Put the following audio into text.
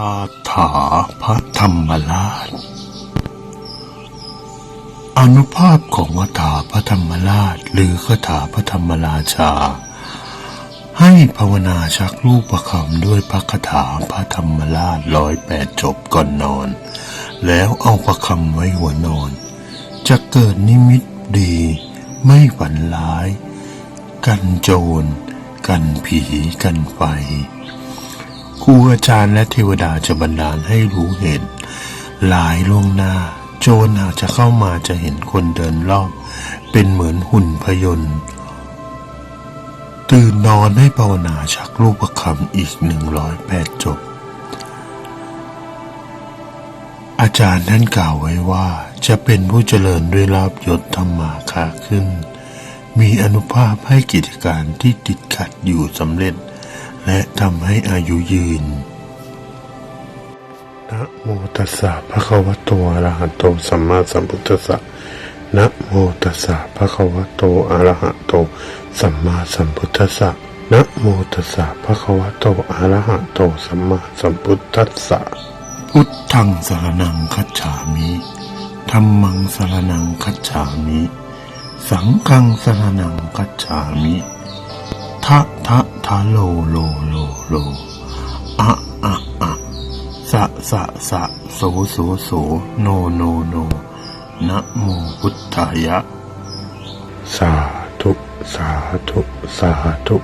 าถาพระธรรมราช อนุภาพของคาถาพระธรรมราช หรือคาถาพระธรรมราชา ให้ภาวนาชักลูกประคำด้วยพระคาถาพระธรรมราชร้อยแปดจบก่อนนอน แล้วเอาประคำไว้หัวนอน จะเกิดนิมิตดี ไม่ฝันร้าย กันโจร กันผีกันไฟ ครูอาจารย์และเทวดาจะบันดาลให้รู้เห็น หลายล่วงหน้า โจรหากจะเข้ามาจะเห็นคนเดินรอบ เป็นเหมือนหุ่นพยนต์ตื่นนอนให้ภาวนาชักลูกประคำอีกหนึ่งร้อยแปดจบ อาจารย์ท่านกล่าวไว้ว่าจะเป็นผู้เจริญด้วยลาบยศธรรมาคาขึ้น มีอนุภาพให้กิจการที่ติดขัดอยู่สำเร็จ และทำให้อายุยืนนะโมตัสสะภะคะวะโตอะระหะโตสัมมาสัมพุทธัสสะนะโมตัสสะภะคะวะโตอะระหะโตสัมมาสัมพุทธัสสะนะโมตัสสะภะคะวะโตอะระหะโตสัมมาสัมพุทธัสสะพุทธังสรนังคัจฉามิธัมมังสรนังคัจฉามิ สังฆังสรนังคัจฉามิทะทะะโลโลโลโลอะอะอะสะสะสะโสโสโสโนโนโนนะโมพุทธายะ สาธุ สาธุ สาธุ